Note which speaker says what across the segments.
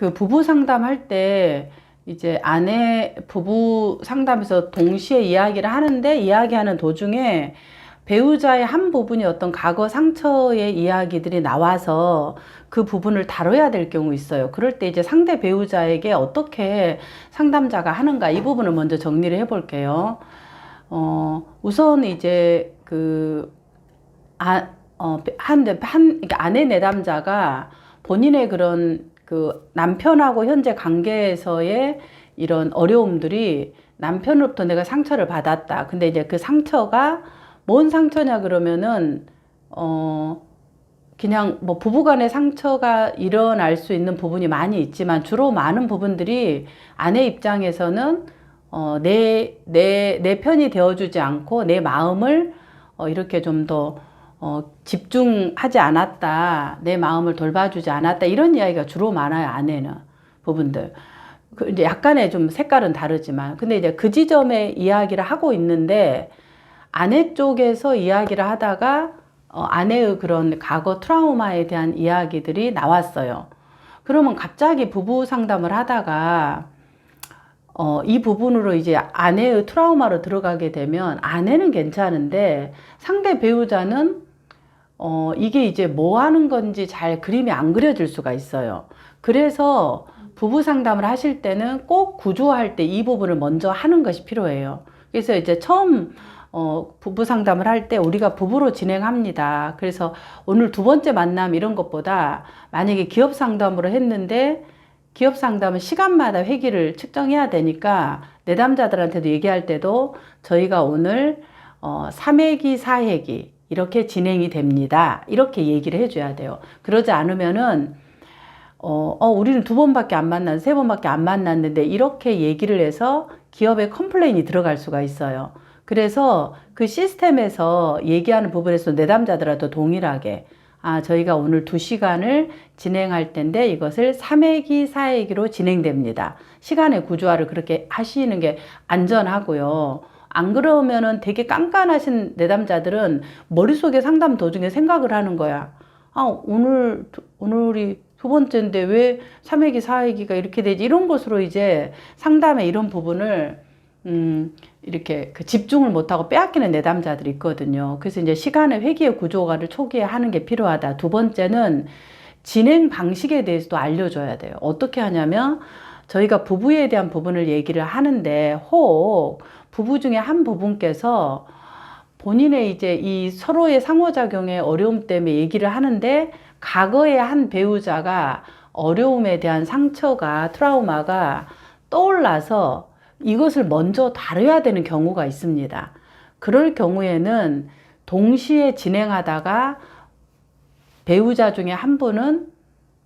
Speaker 1: 그 부부 상담할 때 이제 아내 부부 상담에서 동시에 이야기를 하는데 이야기하는 도중에 배우자의 한 부분이 어떤 과거 상처의 이야기들이 나와서 그 부분을 다뤄야 될 경우 있어요. 그럴 때 이제 상대 배우자에게 어떻게 상담자가 하는가 이 부분을 먼저 정리를 해 볼게요. 어, 우선 이제 그, 아, 어, 한, 한, 그러니까 아내 내담자가 본인의 그런 그 남편하고 현재 관계에서의 이런 어려움들이 남편으로부터 내가 상처를 받았다. 근데 이제 그 상처가 뭔 상처냐 그러면은, 어, 그냥 뭐 부부간의 상처가 일어날 수 있는 부분이 많이 있지만 주로 많은 부분들이 아내 입장에서는 어, 내, 내, 내 편이 되어주지 않고 내 마음을 어, 이렇게 좀더 어, 집중하지 않았다. 내 마음을 돌봐주지 않았다. 이런 이야기가 주로 많아요, 아내는. 부분들. 그 이제 약간의 좀 색깔은 다르지만. 근데 이제 그 지점에 이야기를 하고 있는데 아내 쪽에서 이야기를 하다가 어, 아내의 그런 과거 트라우마에 대한 이야기들이 나왔어요. 그러면 갑자기 부부 상담을 하다가 어, 이 부분으로 이제 아내의 트라우마로 들어가게 되면 아내는 괜찮은데 상대 배우자는 어, 이게 이제 뭐 하는 건지 잘 그림이 안 그려질 수가 있어요. 그래서 부부 상담을 하실 때는 꼭 구조할 때 이 부분을 먼저 하는 것이 필요해요. 그래서 이제 처음 어, 부부 상담을 할 때 우리가 부부로 진행합니다. 그래서 오늘 두 번째 만남 이런 것보다 만약에 기업 상담으로 했는데 기업 상담은 시간마다 회기를 측정해야 되니까 내담자들한테도 얘기할 때도 저희가 오늘 어, 3회기, 4회기 이렇게 진행이 됩니다. 이렇게 얘기를 해줘야 돼요. 그러지 않으면은 어, 어, 우리는 두 번밖에 안 만났, 세 번밖에 안 만났는데 이렇게 얘기를 해서 기업에 컴플레인이 들어갈 수가 있어요. 그래서 그 시스템에서 얘기하는 부분에서 내담자들하고 동일하게 아, 저희가 오늘 두 시간을 진행할 텐데 이것을 3회기, 4회기로 진행됩니다. 시간의 구조화를 그렇게 하시는 게 안전하고요. 안 그러면은 되게 깐깐하신 내담자들은 머릿속에 상담 도중에 생각을 하는 거야. 아, 오늘, 오늘이 두 번째인데 왜 3회기, 4회기가 이렇게 되지? 이런 것으로 이제 상담의 이런 부분을 음, 이렇게 그 집중을 못하고 빼앗기는 내담자들이 있거든요. 그래서 이제 시간의 회기의 구조화를 초기에 하는 게 필요하다. 두 번째는 진행 방식에 대해서도 알려줘야 돼요. 어떻게 하냐면 저희가 부부에 대한 부분을 얘기를 하는데 혹 부부 중에 한 부분께서 본인의 이제 이 서로의 상호작용의 어려움 때문에 얘기를 하는데 과거의 한 배우자가 어려움에 대한 상처가 트라우마가 떠올라서 이것을 먼저 다뤄야 되는 경우가 있습니다. 그럴 경우에는 동시에 진행하다가 배우자 중에 한 분은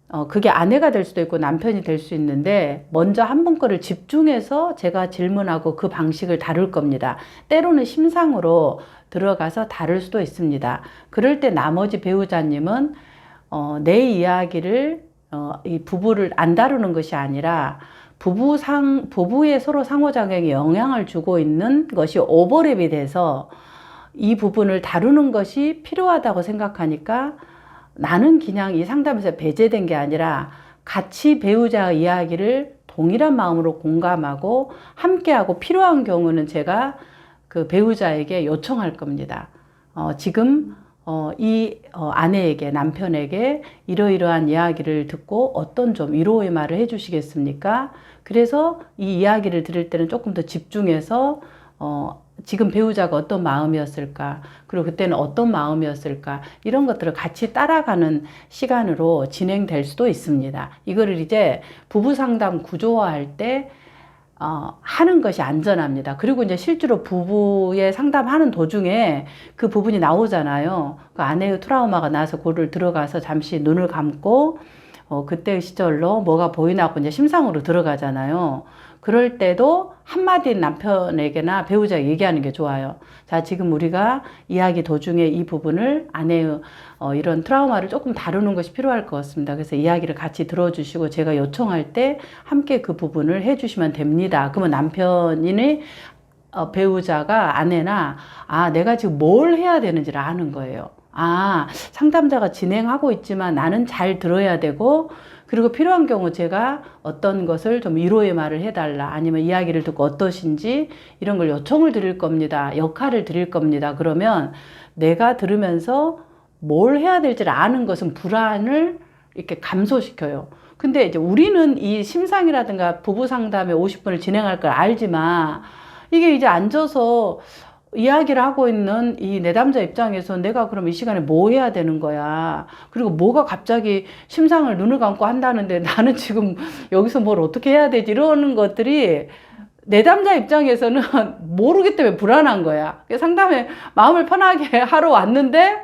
Speaker 1: 어, 그게 아내가 될 수도 있고 남편이 될 수 있는데 먼저 한 분 거를 집중해서 제가 질문하고 그 방식을 다룰 겁니다. 때로는 심상으로 들어가서 다룰 수도 있습니다. 그럴 때 나머지 배우자님은 어, 내 이야기를 어, 이 부부를 안 다루는 것이 아니라 부부 상 부부의 서로 상호작용에 영향을 주고 있는 것이 오버랩이 돼서 이 부분을 다루는 것이 필요하다고 생각하니까 나는 그냥 이 상담에서 배제된 게 아니라 같이 배우자 이야기를 동일한 마음으로 공감하고 함께하고 필요한 경우는 제가 그 배우자에게 요청할 겁니다. 어, 지금 어, 이 어, 아내에게 남편에게 이러이러한 이야기를 듣고 어떤 좀 위로의 말을 해주시겠습니까? 그래서 이 이야기를 들을 때는 조금 더 집중해서 어, 지금 배우자가 어떤 마음이었을까, 그리고 그때는 어떤 마음이었을까, 이런 것들을 같이 따라가는 시간으로 진행될 수도 있습니다. 이거를 이제 부부 상담 구조화할 때 어, 하는 것이 안전합니다. 그리고 이제 실제로 부부의 상담하는 도중에 그 부분이 나오잖아요. 그 아내의 트라우마가 나서 고를 들어가서 잠시 눈을 감고 어, 그때의 시절로 뭐가 보이나 하고 이제 심상으로 들어가잖아요. 그럴 때도 한마디 남편에게나 배우자에게 얘기하는 게 좋아요. 자, 지금 우리가 이야기 도중에 이 부분을 아내의 어, 이런 트라우마를 조금 다루는 것이 필요할 것 같습니다. 그래서 이야기를 같이 들어주시고 제가 요청할 때 함께 그 부분을 해주시면 됩니다. 그러면 남편이 어, 배우자가 아내나 아, 내가 지금 뭘 해야 되는지를 아는 거예요. 아, 상담자가 진행하고 있지만 나는 잘 들어야 되고, 그리고 필요한 경우 제가 어떤 것을 좀 위로의 말을 해달라 아니면 이야기를 듣고 어떠신지 이런 걸 요청을 드릴 겁니다. 역할을 드릴 겁니다. 그러면 내가 들으면서 뭘 해야 될지를 아는 것은 불안을 이렇게 감소시켜요. 근데 이제 우리는 이 심상이라든가 부부 상담에 50분을 진행할 걸 알지만 이게 이제 앉아서 이야기를 하고 있는 이 내담자 입장에서 내가 그럼 이 시간에 뭐 해야 되는 거야. 그리고 뭐가 갑자기 심상을 눈을 감고 한다는데 나는 지금 여기서 뭘 어떻게 해야 되지 이러는 것들이 내담자 입장에서는 모르기 때문에 불안한 거야. 상담에 마음을 편하게 하러 왔는데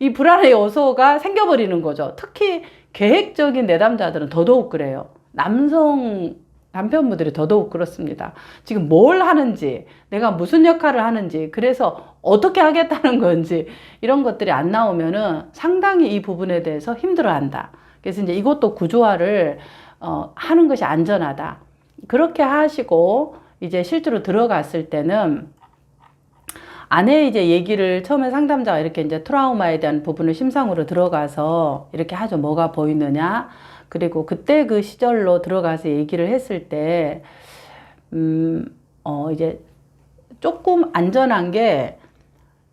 Speaker 1: 이 불안의 요소가 생겨버리는 거죠. 특히 계획적인 내담자들은 더더욱 그래요. 남성 남편분들이 더더욱 그렇습니다. 지금 뭘 하는지, 내가 무슨 역할을 하는지, 그래서 어떻게 하겠다는 건지, 이런 것들이 안 나오면은 상당히 이 부분에 대해서 힘들어 한다. 그래서 이제 이것도 구조화를, 어, 하는 것이 안전하다. 그렇게 하시고, 이제 실제로 들어갔을 때는, 아내 이제 얘기를 처음에 상담자가 이렇게 이제 트라우마에 대한 부분을 심상으로 들어가서 이렇게 하죠. 뭐가 보이느냐. 그리고 그때 그 시절로 들어가서 얘기를 했을 때, 음, 어, 이제 조금 안전한 게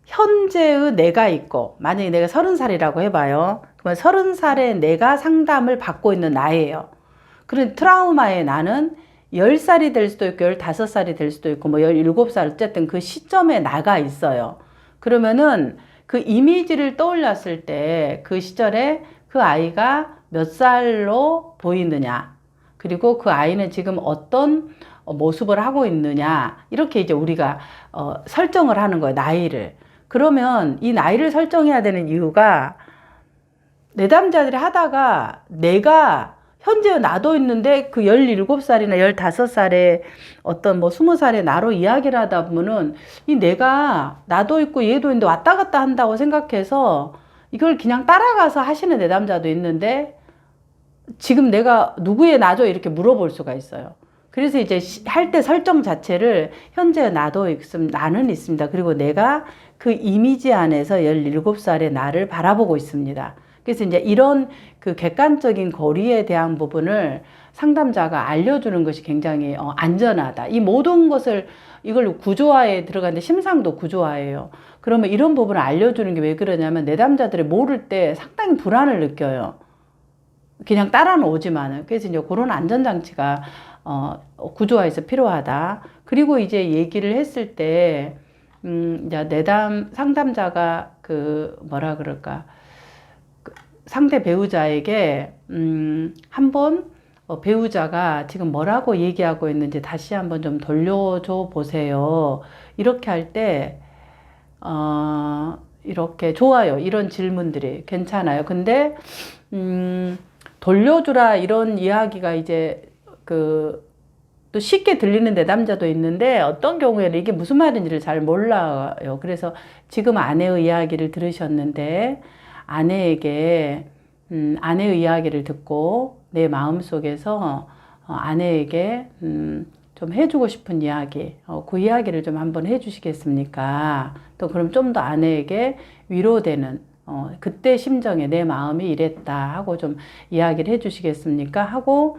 Speaker 1: 현재의 내가 있고, 만약에 내가 서른 살이라고 해봐요. 그러면 서른 살에 내가 상담을 받고 있는 나예요. 그런 트라우마의 나는 10살이 될 수도 있고 15살이 될 수도 있고 뭐 17살 어쨌든 그 시점에 나가 있어요. 그러면은 그 이미지를 떠올렸을 때 그 시절에 그 아이가 몇 살로 보이느냐. 그리고 그 아이는 지금 어떤 모습을 하고 있느냐. 이렇게 이제 우리가 어, 설정을 하는 거예요. 나이를. 그러면 이 나이를 설정해야 되는 이유가 내담자들이 하다가 내가 현재 나도 있는데 그 17살이나 15살에 어떤 뭐 20살의 나로 이야기를 하다 보면은 이 내가 나도 있고 얘도 있는데 왔다 갔다 한다고 생각해서 이걸 그냥 따라가서 하시는 내담자도 있는데 지금 내가 누구의 나죠? 이렇게 물어볼 수가 있어요. 그래서 이제 할 때 설정 자체를 현재 나도 있음, 나는 있습니다. 그리고 내가 그 이미지 안에서 17살의 나를 바라보고 있습니다. 그래서 이제 이런 그 객관적인 거리에 대한 부분을 상담자가 알려주는 것이 굉장히 어, 안전하다. 이 모든 것을 이걸 구조화에 들어가는데 심상도 구조화예요. 그러면 이런 부분을 알려주는 게 왜 그러냐면 내담자들이 모를 때 상당히 불안을 느껴요. 그냥 따라 놓지만은 그래서 이제 그런 안전장치가 어, 구조화에서 필요하다. 그리고 이제 얘기를 했을 때, 음, 이제 내담 상담자가 그 뭐라 그럴까. 상대 배우자에게 음, 한번 어, 배우자가 지금 뭐라고 얘기하고 있는지 다시 한번 좀 돌려줘 보세요. 이렇게 할 때, 어, 이렇게 좋아요. 이런 질문들이 괜찮아요. 근데, 음, 돌려주라 이런 이야기가 이제 그, 또 쉽게 들리는 내담자도 있는데 어떤 경우에는 이게 무슨 말인지를 잘 몰라요. 그래서 지금 아내의 이야기를 들으셨는데, 아내에게 음, 아내의 이야기를 듣고 내 마음 속에서 어, 아내에게 음, 좀 해주고 싶은 이야기, 어, 그 이야기를 좀 한번 해주시겠습니까? 또 그럼 좀 더 아내에게 위로되는 어, 그때 심정에 내 마음이 이랬다 하고 좀 이야기를 해주시겠습니까? 하고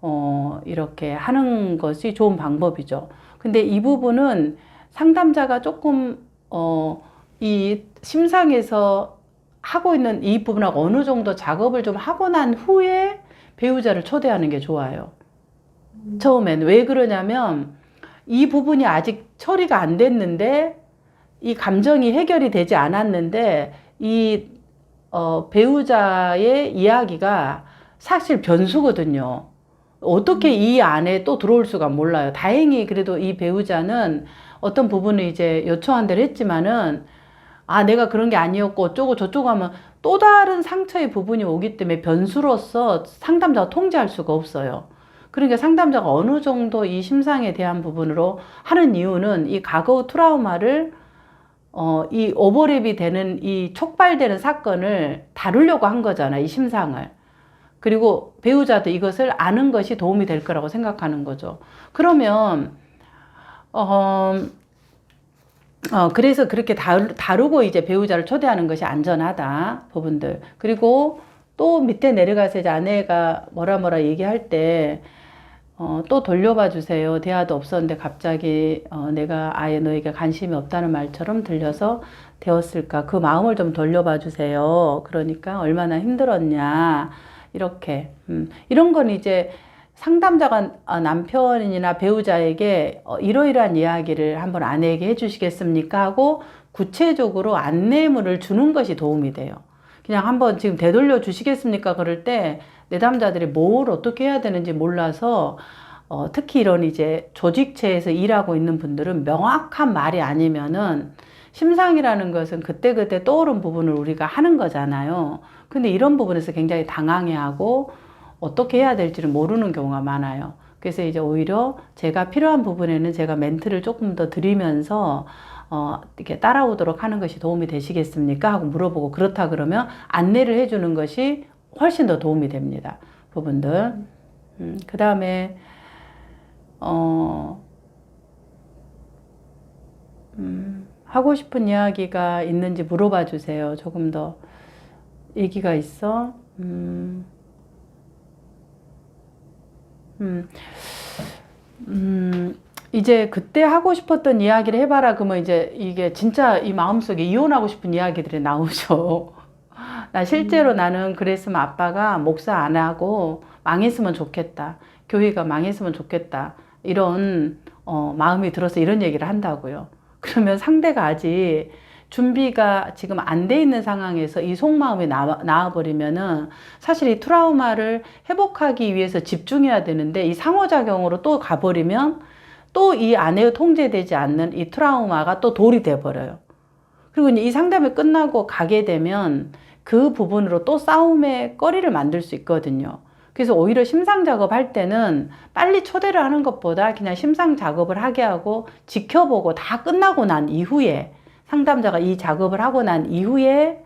Speaker 1: 어, 이렇게 하는 것이 좋은 방법이죠. 근데 이 부분은 상담자가 조금 어, 이 심상에서 하고 있는 이 부분하고 어느 정도 작업을 좀 하고 난 후에 배우자를 초대하는 게 좋아요. 처음엔 왜 그러냐면 이 부분이 아직 처리가 안 됐는데 이 감정이 해결이 되지 않았는데 이 어, 배우자의 이야기가 사실 변수거든요. 어떻게 이 안에 또 들어올 수가 몰라요. 다행히 그래도 이 배우자는 어떤 부분을 이제 요청한 대로 했지만은 아, 내가 그런 게 아니었고 어쩌고 저쩌고 하면 또 다른 상처의 부분이 오기 때문에 변수로서 상담자가 통제할 수가 없어요. 그러니까 상담자가 어느 정도 이 심상에 대한 부분으로 하는 이유는 이 과거 트라우마를 어, 이 오버랩이 되는 이 촉발되는 사건을 다루려고 한 거잖아, 이 심상을. 그리고 배우자도 이것을 아는 것이 도움이 될 거라고 생각하는 거죠. 그러면, 어, 어, 그래서 그렇게 다루, 다루고 이제 배우자를 초대하는 것이 안전하다, 부분들. 그리고 또 밑에 내려가서 이제 아내가 뭐라 뭐라 얘기할 때, 어, 또 돌려봐 주세요. 대화도 없었는데 갑자기 어, 내가 아예 너에게 관심이 없다는 말처럼 들려서 되었을까? 그 마음을 좀 돌려봐 주세요. 그러니까 얼마나 힘들었냐. 이렇게. 음, 이런 건 이제 상담자가 어, 남편이나 배우자에게 어, 이러이러한 이야기를 한번 아내에게 해주시겠습니까? 하고 구체적으로 안내문을 주는 것이 도움이 돼요. 그냥 한번 지금 되돌려 주시겠습니까? 그럴 때 내담자들이 뭘 어떻게 해야 되는지 몰라서 어, 특히 이런 이제 조직체에서 일하고 있는 분들은 명확한 말이 아니면은 심상이라는 것은 그때그때 떠오른 부분을 우리가 하는 거잖아요. 근데 이런 부분에서 굉장히 당황해하고 어떻게 해야 될지를 모르는 경우가 많아요. 그래서 이제 오히려 제가 필요한 부분에는 제가 멘트를 조금 더 드리면서 어, 이렇게 따라오도록 하는 것이 도움이 되시겠습니까? 하고 물어보고 그렇다 그러면 안내를 해주는 것이 훨씬 더 도움이 됩니다. 부분들. 음, 그 다음에, 어, 음, 하고 싶은 이야기가 있는지 물어봐 주세요. 조금 더 얘기가 있어. 음, 음, 음, 이제 그때 하고 싶었던 이야기를 해봐라. 그러면 이제 이게 진짜 이 마음속에 이혼하고 싶은 이야기들이 나오죠. 나 실제로 나는 그랬으면 아빠가 목사 안 하고 망했으면 좋겠다. 교회가 망했으면 좋겠다. 이런 어, 마음이 들어서 이런 얘기를 한다고요. 그러면 상대가 아직 준비가 지금 안 돼 있는 상황에서 이 속마음이 나와, 나와버리면은 사실 이 트라우마를 회복하기 위해서 집중해야 되는데 이 상호작용으로 또 가버리면 또 이 안에 통제되지 않는 이 트라우마가 또 돌이 돼버려요. 그리고 이제 이 상담이 끝나고 가게 되면 그 부분으로 또 싸움의 거리를 만들 수 있거든요. 그래서 오히려 심상 작업할 때는 빨리 초대를 하는 것보다 그냥 심상 작업을 하게 하고 지켜보고 다 끝나고 난 이후에 상담자가 이 작업을 하고 난 이후에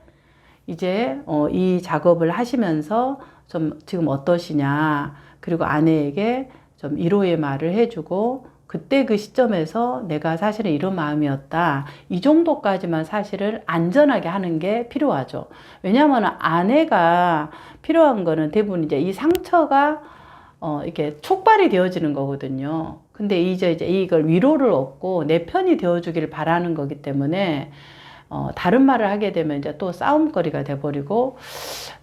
Speaker 1: 이제 어, 이 작업을 하시면서 좀 지금 어떠시냐 그리고 아내에게 좀 위로의 말을 해주고 그때 그 시점에서 내가 사실은 이런 마음이었다. 이 정도까지만 사실을 안전하게 하는 게 필요하죠. 왜냐하면 아내가 필요한 거는 대부분 이제 이 상처가 어, 이렇게 촉발이 되어지는 거거든요. 근데 이제 이제 이걸 위로를 얻고 내 편이 되어주기를 바라는 거기 때문에 어, 다른 말을 하게 되면 이제 또 싸움거리가 돼버리고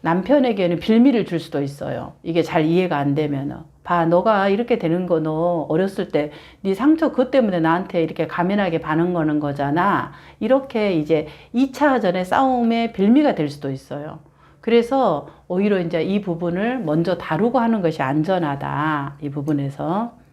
Speaker 1: 남편에게는 빌미를 줄 수도 있어요. 이게 잘 이해가 안 되면은. 봐, 너가 이렇게 되는 거 너 어렸을 때 네 상처 그것 때문에 나한테 이렇게 가면하게 반응 거는 거잖아. 이렇게 이제 2차전의 싸움의 빌미가 될 수도 있어요. 그래서 오히려 이제 이 부분을 먼저 다루고 하는 것이 안전하다. 이 부분에서.